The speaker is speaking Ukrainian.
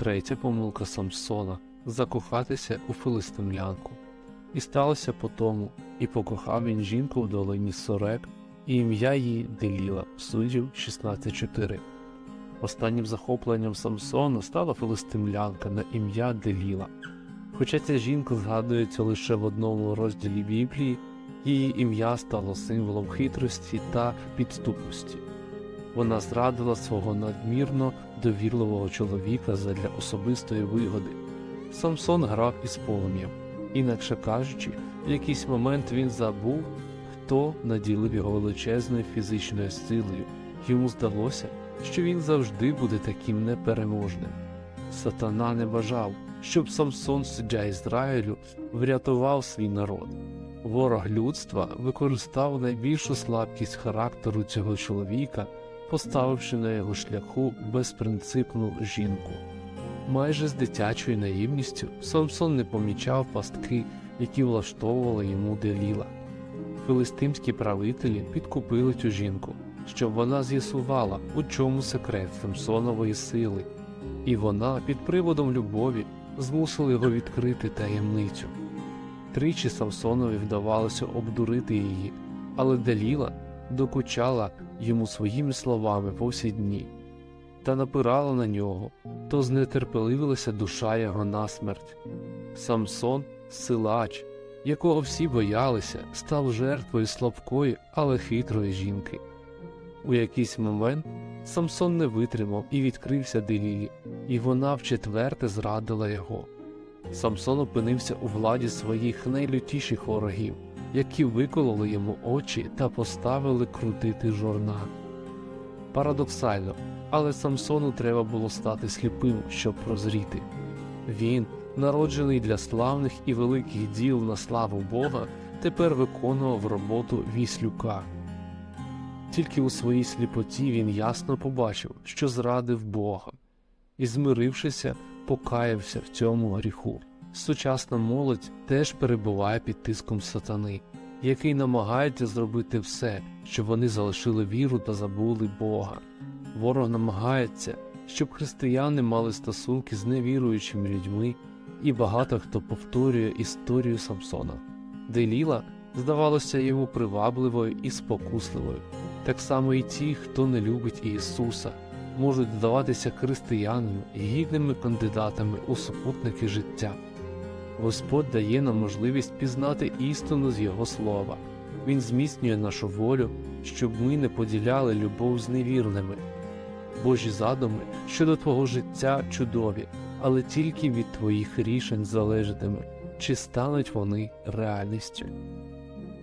третя помилка Самсона закохатися у филистимлянку. І сталося по тому, і покохав він жінку в долині Сорек, і ім'я її Деліла, суддів 16.4. Останнім захопленням Самсона стала филистимлянка на ім'я Деліла. Хоча ця жінка згадується лише в одному розділі Біблії, її ім'я стало символом хитрості та підступності. Вона зрадила свого надмірно довірливого чоловіка задля особистої вигоди. Самсон грав із полум'ям, інакше кажучи, в якийсь момент він забув, хто наділив його величезною фізичною силою. Йому здалося, що він завжди буде таким непереможним. Сатана не бажав, щоб Самсон, суддя Ізраїлю, врятував свій народ. Ворог людства використав найбільшу слабкість характеру цього чоловіка, поставивши на його шляху безпринципну жінку. Майже з дитячою наївністю Самсон не помічав пастки, які влаштовували йому Деліла. Филистимські правителі підкупили цю жінку, щоб вона з'ясувала, у чому секрет Самсонової сили, і вона під приводом любові змусила його відкрити таємницю. Тричі Самсонові вдавалося обдурити її, але Деліла докучала йому своїми словами по всі дні та напирала на нього, то знетерпеливилася душа його насмерть. Самсон, силач, якого всі боялися, став жертвою слабкої, але хитрої жінки. У якийсь момент Самсон не витримав і відкрився Делілі, і вона вчетверте зрадила його. Самсон опинився у владі своїх найлютіших ворогів, які викололи йому очі та поставили крутити жорна. Парадоксально, але Самсону треба було стати сліпим, щоб прозріти. Він, народжений для славних і великих діл на славу Бога, тепер виконував роботу віслюка. Тільки у своїй сліпоті він ясно побачив, що зрадив Бога, і, змирившися, покаявся в цьому гріху. Сучасна молодь теж перебуває під тиском сатани, який намагається зробити все, щоб вони залишили віру та забули Бога. Ворог намагається, щоб християни мали стосунки з невіруючими людьми, і багато хто повторює історію Самсона. Деліла здавалося йому привабливою і спокусливою. Так само і ті, хто не любить Ісуса, можуть здаватися християнами гідними кандидатами у супутники життя. Господь дає нам можливість пізнати істину з Його слова. Він зміцнює нашу волю, щоб ми не поділяли любов з невірними. Божі задуми щодо твого життя чудові, але тільки від твоїх рішень залежатиме, чи стануть вони реальністю.